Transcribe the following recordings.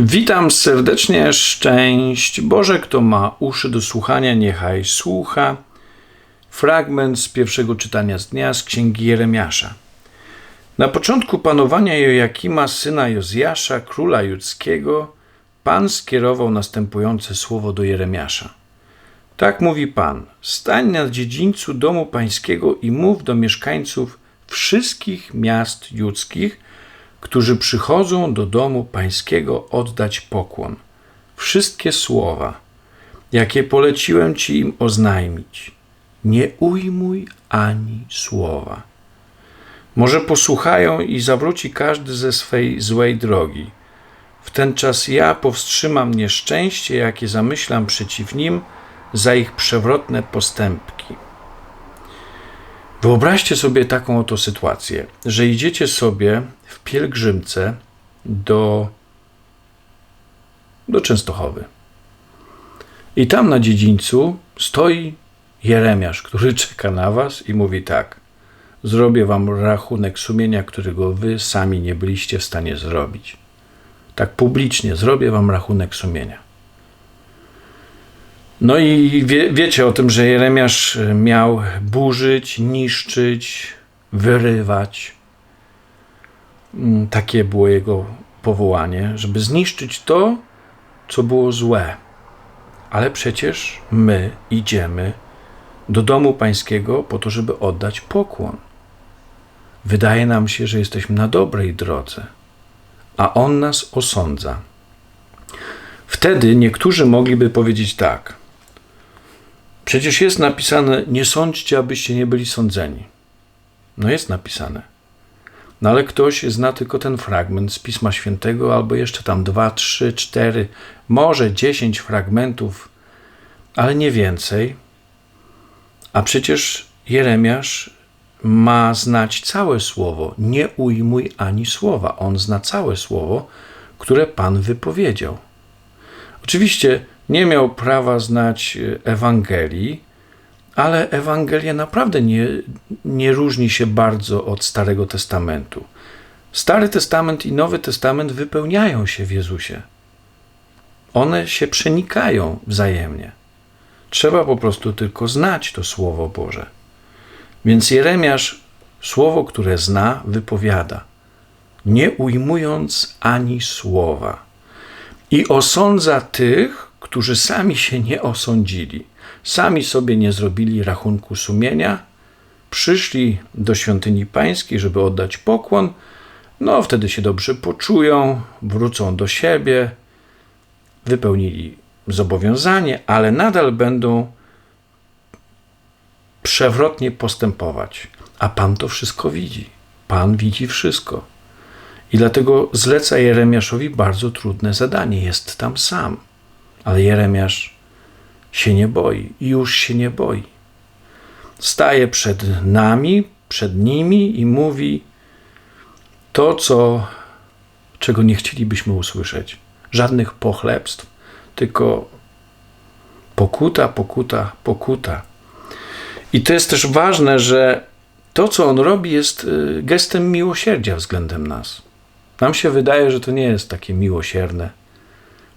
Witam serdecznie, szczęść Boże, kto ma uszy do słuchania, niechaj słucha. Fragment z pierwszego czytania z dnia z księgi Jeremiasza. Na początku panowania Jojakima, syna Jozjasza, króla judzkiego, Pan skierował następujące słowo do Jeremiasza. Tak mówi Pan: Stań na dziedzińcu domu pańskiego i mów do mieszkańców wszystkich miast judzkich, którzy przychodzą do domu pańskiego oddać pokłon. Wszystkie słowa, jakie poleciłem ci im oznajmić, nie ujmuj ani słowa. Może posłuchają i zawróci każdy ze swej złej drogi. W ten czas ja powstrzymam nieszczęście, jakie zamyślam przeciw nim, za ich przewrotne postępki. Wyobraźcie sobie taką oto sytuację, że idziecie sobie pielgrzymce do, do Częstochowy. I tam na dziedzińcu stoi Jeremiasz, który czeka na was i mówi tak: Zrobię wam rachunek sumienia, którego wy sami nie byliście w stanie zrobić. Tak publicznie zrobię wam rachunek sumienia. No i wie, wiecie o tym, że Jeremiasz miał burzyć, niszczyć, wyrywać. Mm, takie było jego powołanie, żeby zniszczyć to, co było złe. Ale przecież my idziemy do domu pańskiego po to, żeby oddać pokłon. Wydaje nam się, że jesteśmy na dobrej drodze, a on nas osądza. Wtedy niektórzy mogliby powiedzieć tak: Przecież jest napisane: Nie sądźcie, abyście nie byli sądzeni. No jest napisane. No ale ktoś zna tylko ten fragment z Pisma Świętego, albo jeszcze tam dwa, trzy, cztery, może dziesięć fragmentów, ale nie więcej. A przecież Jeremiasz ma znać całe słowo. Nie ujmuj ani słowa. On zna całe słowo, które Pan wypowiedział. Oczywiście nie miał prawa znać Ewangelii, ale Ewangelia naprawdę nie, nie różni się bardzo od Starego Testamentu. Stary Testament i Nowy Testament wypełniają się w Jezusie. One się przenikają wzajemnie. Trzeba po prostu tylko znać to Słowo Boże. Więc Jeremiasz słowo, które zna, wypowiada, nie ujmując ani słowa. I osądza tych, którzy sami się nie osądzili sami sobie nie zrobili rachunku sumienia, przyszli do świątyni pańskiej, żeby oddać pokłon, no wtedy się dobrze poczują, wrócą do siebie, wypełnili zobowiązanie, ale nadal będą przewrotnie postępować. A Pan to wszystko widzi. Pan widzi wszystko. I dlatego zleca Jeremiaszowi bardzo trudne zadanie. Jest tam sam. Ale Jeremiasz się nie boi, już się nie boi. Staje przed nami, przed nimi i mówi to, co, czego nie chcielibyśmy usłyszeć. Żadnych pochlebstw, tylko pokuta, pokuta, pokuta. I to jest też ważne, że to, co on robi, jest y, gestem miłosierdzia względem nas. Nam się wydaje, że to nie jest takie miłosierne,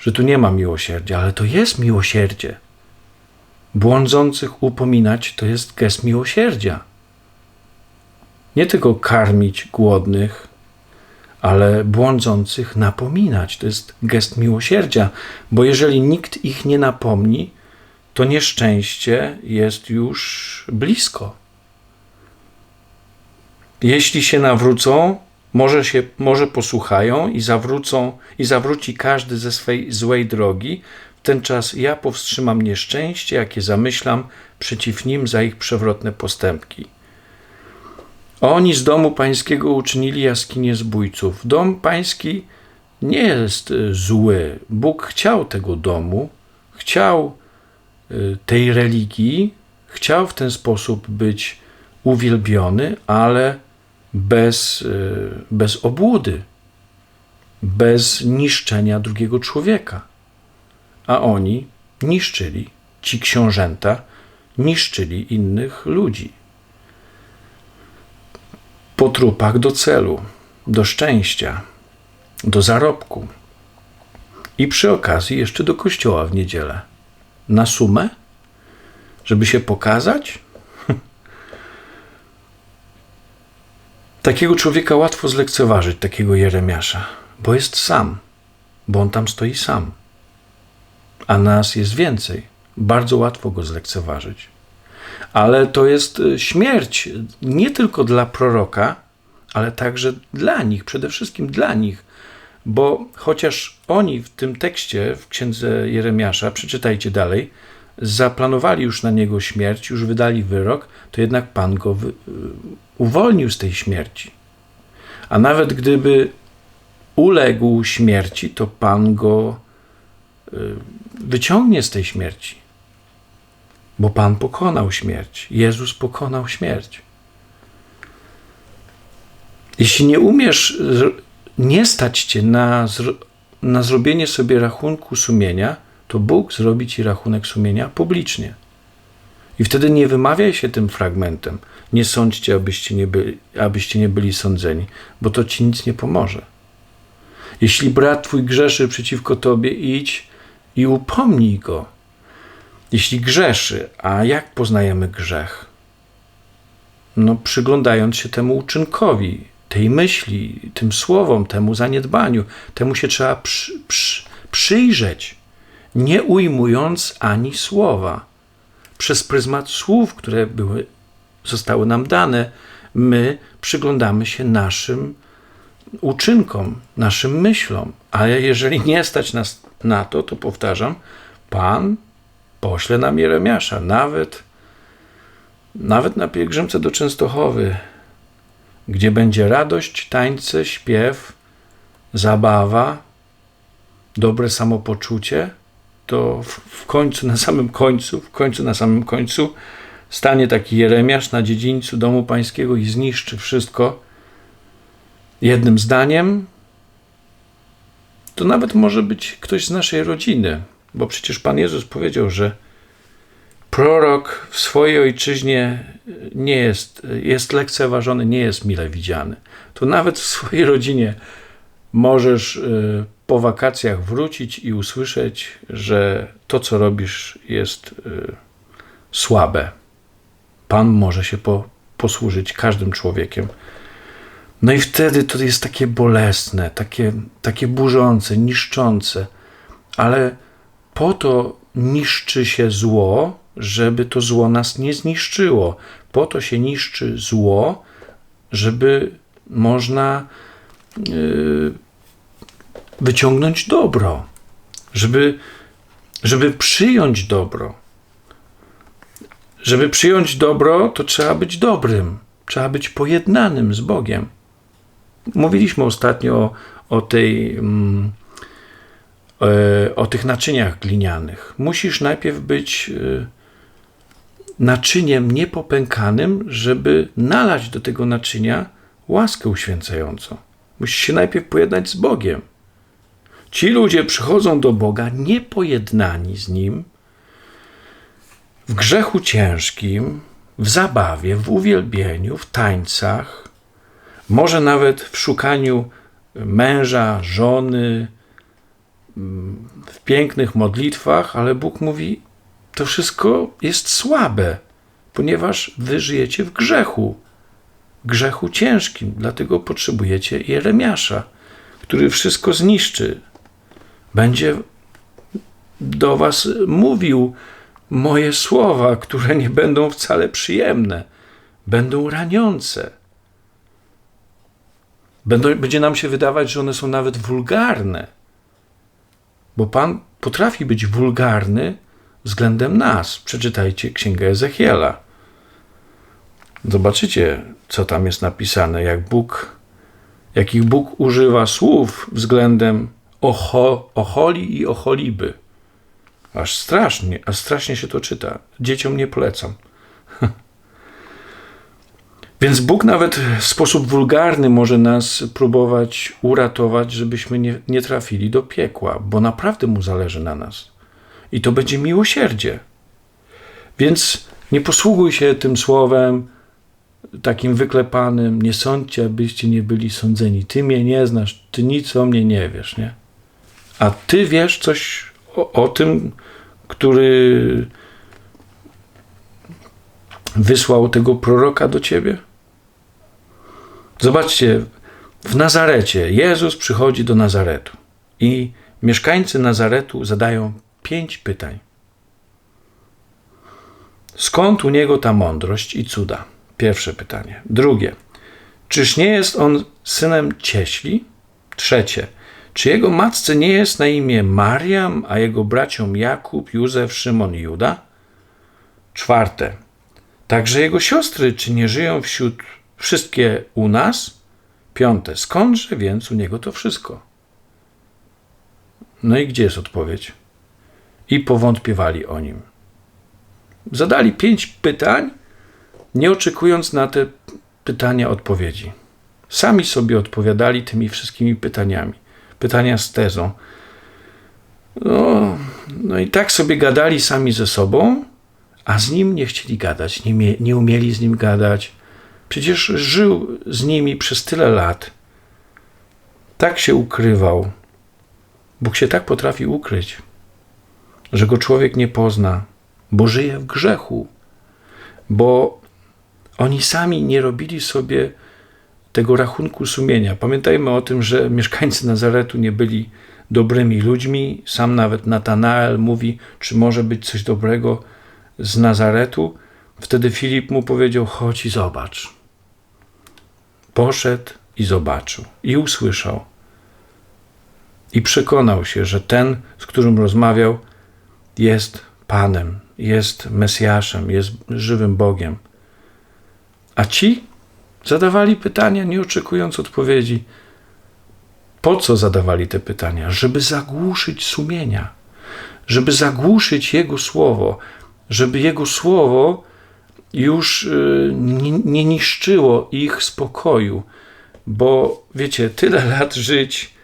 że tu nie ma miłosierdzia, ale to jest miłosierdzie. Błądzących upominać to jest gest miłosierdzia. Nie tylko karmić głodnych, ale błądzących napominać. To jest gest miłosierdzia, bo jeżeli nikt ich nie napomni, to nieszczęście jest już blisko. Jeśli się nawrócą, może, się, może posłuchają i zawrócą, i zawróci każdy ze swej złej drogi, ten czas ja powstrzymam nieszczęście, jakie zamyślam przeciw nim za ich przewrotne postępki. Oni z domu pańskiego uczynili jaskinię zbójców. Dom pański nie jest e, zły. Bóg chciał tego domu, chciał e, tej religii, chciał w ten sposób być uwielbiony, ale bez, e, bez obłudy, bez niszczenia drugiego człowieka a oni niszczyli, ci książęta niszczyli innych ludzi. Po trupach do celu, do szczęścia, do zarobku. I przy okazji jeszcze do kościoła w niedzielę. Na sumę? Żeby się pokazać? Takiego człowieka łatwo zlekceważyć, takiego Jeremiasza, bo jest sam, bo on tam stoi sam. A nas jest więcej. Bardzo łatwo go zlekceważyć. Ale to jest e, śmierć nie tylko dla proroka, ale także dla nich, przede wszystkim dla nich. Bo chociaż oni w tym tekście, w księdze Jeremiasza, przeczytajcie dalej, zaplanowali już na niego śmierć, już wydali wyrok, to jednak Pan go wy, uwolnił z tej śmierci. A nawet gdyby uległ śmierci, to Pan go y, wyciągnie z tej śmierci. Bo Pan pokonał śmierć. Jezus pokonał śmierć. Jeśli nie umiesz nie stać cię na, na zrobienie sobie rachunku sumienia, to Bóg zrobi ci rachunek sumienia publicznie. I wtedy nie wymawiaj się tym fragmentem. Nie sądźcie, abyście nie, byli, abyście nie byli sądzeni, bo to ci nic nie pomoże. Jeśli brat twój grzeszy przeciwko tobie, idź i upomnij go. Jeśli grzeszy, a jak poznajemy grzech? No, przyglądając się temu uczynkowi, tej myśli, tym słowom, temu zaniedbaniu, temu się trzeba przy, przy, przyjrzeć, nie ujmując ani słowa. Przez pryzmat słów, które były, zostały nam dane, my przyglądamy się naszym uczynkom, naszym myślom. Ale jeżeli nie stać nas na to, to powtarzam, Pan pośle nam Jeremiasza, nawet, nawet na pielgrzymce do Częstochowy, gdzie będzie radość, tańce, śpiew, zabawa, dobre samopoczucie, to w końcu, na samym końcu, w końcu, na samym końcu stanie taki Jeremiasz na dziedzińcu domu pańskiego i zniszczy wszystko jednym zdaniem. To nawet może być ktoś z naszej rodziny, bo przecież Pan Jezus powiedział, że prorok w swojej ojczyźnie nie jest, jest lekceważony, nie jest mile widziany. To nawet w swojej rodzinie możesz y, po wakacjach wrócić i usłyszeć, że to, co robisz, jest y, słabe. Pan może się po, posłużyć każdym człowiekiem. No i wtedy to jest takie bolesne, takie, takie burzące, niszczące, ale po to niszczy się zło, żeby to zło nas nie zniszczyło. Po to się niszczy zło, żeby można yy, wyciągnąć dobro, żeby, żeby przyjąć dobro. Żeby przyjąć dobro, to trzeba być dobrym, trzeba być pojednanym z Bogiem. Mówiliśmy ostatnio o, o tej. Mm, e, o tych naczyniach glinianych. Musisz najpierw być e, naczyniem niepopękanym, żeby nalać do tego naczynia łaskę uświęcającą. Musisz się najpierw pojednać z Bogiem. Ci ludzie przychodzą do Boga niepojednani z Nim, w grzechu ciężkim, w zabawie, w uwielbieniu, w tańcach, może nawet w szukaniu męża, żony, w pięknych modlitwach, ale Bóg mówi: To wszystko jest słabe, ponieważ wy żyjecie w grzechu, grzechu ciężkim, dlatego potrzebujecie Jeremiasza, który wszystko zniszczy, będzie do Was mówił moje słowa, które nie będą wcale przyjemne, będą raniące. Będą, będzie nam się wydawać, że one są nawet wulgarne, bo Pan potrafi być wulgarny względem nas. Przeczytajcie Księgę Ezechiela. Zobaczycie, co tam jest napisane, jak Bóg, jakich Bóg używa słów względem ocho, ocholi i ocholiby. Aż strasznie, aż strasznie się to czyta. Dzieciom nie polecam. Więc Bóg nawet w sposób wulgarny może nas próbować uratować, żebyśmy nie, nie trafili do piekła, bo naprawdę mu zależy na nas. I to będzie miłosierdzie. Więc nie posługuj się tym słowem takim wyklepanym, nie sądźcie, abyście nie byli sądzeni. Ty mnie nie znasz, ty nic o mnie nie wiesz, nie? A ty wiesz coś o, o tym, który wysłał tego proroka do ciebie? Zobaczcie, w Nazarecie Jezus przychodzi do Nazaretu i mieszkańcy Nazaretu zadają pięć pytań. Skąd u niego ta mądrość i cuda? Pierwsze pytanie. Drugie. Czyż nie jest on synem cieśli? Trzecie. Czy jego matce nie jest na imię Mariam, a jego braciom Jakub, Józef, Szymon i Juda? Czwarte. Także jego siostry, czy nie żyją wśród wszystkie u nas? Piąte. Skądże więc u niego to wszystko? No i gdzie jest odpowiedź? I powątpiewali o nim. Zadali pięć pytań, nie oczekując na te pytania odpowiedzi. Sami sobie odpowiadali tymi wszystkimi pytaniami. Pytania z tezą. No, no i tak sobie gadali sami ze sobą, a z nim nie chcieli gadać, nie, nie umieli z nim gadać. Przecież żył z nimi przez tyle lat. Tak się ukrywał. Bóg się tak potrafi ukryć, że go człowiek nie pozna, bo żyje w grzechu, bo oni sami nie robili sobie tego rachunku sumienia. Pamiętajmy o tym, że mieszkańcy Nazaretu nie byli dobrymi ludźmi. Sam nawet Natanael mówi, czy może być coś dobrego z Nazaretu. Wtedy Filip mu powiedział: Chodź i zobacz. Poszedł i zobaczył, i usłyszał. I przekonał się, że ten, z którym rozmawiał, jest Panem, jest Mesjaszem, jest żywym Bogiem. A ci zadawali pytania, nie oczekując odpowiedzi. Po co zadawali te pytania? Żeby zagłuszyć sumienia, żeby zagłuszyć Jego słowo, żeby Jego słowo już y, nie, nie niszczyło ich spokoju, bo wiecie, tyle lat żyć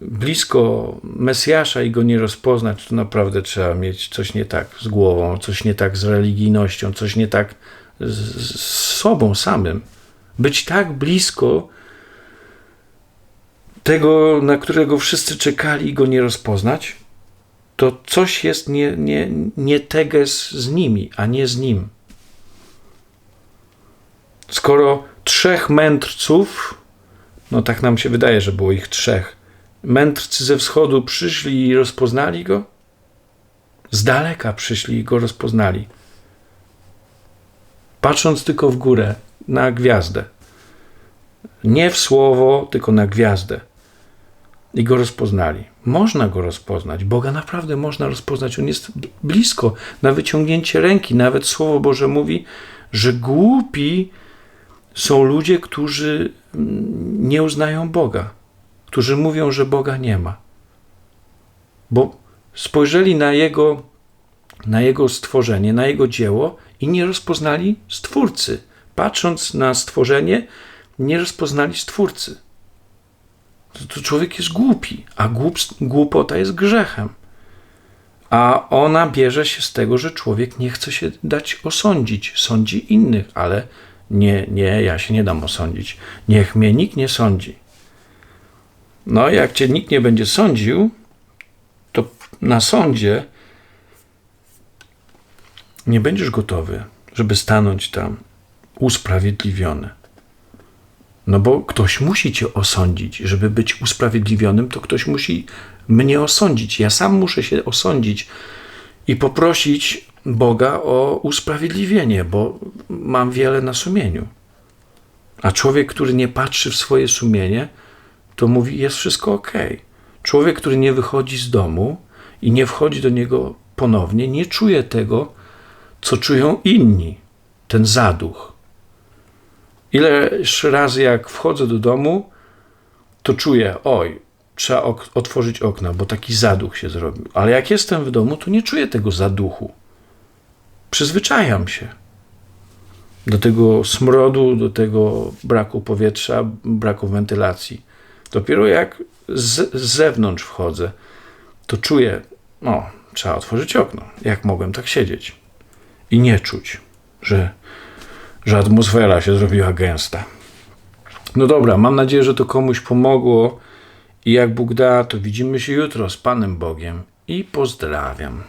blisko Mesjasza i go nie rozpoznać, to naprawdę trzeba mieć coś nie tak z głową, coś nie tak z religijnością, coś nie tak z, z sobą samym. Być tak blisko tego, na którego wszyscy czekali i go nie rozpoznać, to coś jest nie, nie, nie teges z nimi, a nie z nim. Skoro trzech mędrców, no tak nam się wydaje, że było ich trzech, mędrcy ze wschodu przyszli i rozpoznali go? Z daleka przyszli i go rozpoznali. Patrząc tylko w górę, na gwiazdę. Nie w słowo, tylko na gwiazdę. I go rozpoznali. Można go rozpoznać. Boga naprawdę można rozpoznać. On jest blisko, na wyciągnięcie ręki. Nawet Słowo Boże mówi, że głupi są ludzie, którzy nie uznają Boga którzy mówią, że Boga nie ma. Bo spojrzeli na Jego, na jego stworzenie, na Jego dzieło i nie rozpoznali Stwórcy. Patrząc na stworzenie, nie rozpoznali Stwórcy. To, to człowiek jest głupi, a głup, głupota jest grzechem. A ona bierze się z tego, że człowiek nie chce się dać osądzić. Sądzi innych, ale nie, nie, ja się nie dam osądzić. Niech mnie nikt nie sądzi. No, jak cię nikt nie będzie sądził, to na sądzie nie będziesz gotowy, żeby stanąć tam usprawiedliwiony. No bo ktoś musi cię osądzić. Żeby być usprawiedliwionym, to ktoś musi mnie osądzić. Ja sam muszę się osądzić i poprosić Boga o usprawiedliwienie, bo mam wiele na sumieniu. A człowiek, który nie patrzy w swoje sumienie, to mówi, jest wszystko ok. Człowiek, który nie wychodzi z domu i nie wchodzi do niego ponownie, nie czuje tego, co czują inni, ten zaduch. Ileż razy, jak wchodzę do domu, to czuję, oj, trzeba ok otworzyć okna, bo taki zaduch się zrobił. Ale jak jestem w domu, to nie czuję tego zaduchu. Przyzwyczajam się do tego smrodu, do tego braku powietrza, braku wentylacji. Dopiero jak z, z zewnątrz wchodzę, to czuję, no, trzeba otworzyć okno. Jak mogłem tak siedzieć i nie czuć, że, że atmosfera się zrobiła gęsta. No dobra, mam nadzieję, że to komuś pomogło I jak Bóg da, to widzimy się jutro z Panem Bogiem i pozdrawiam.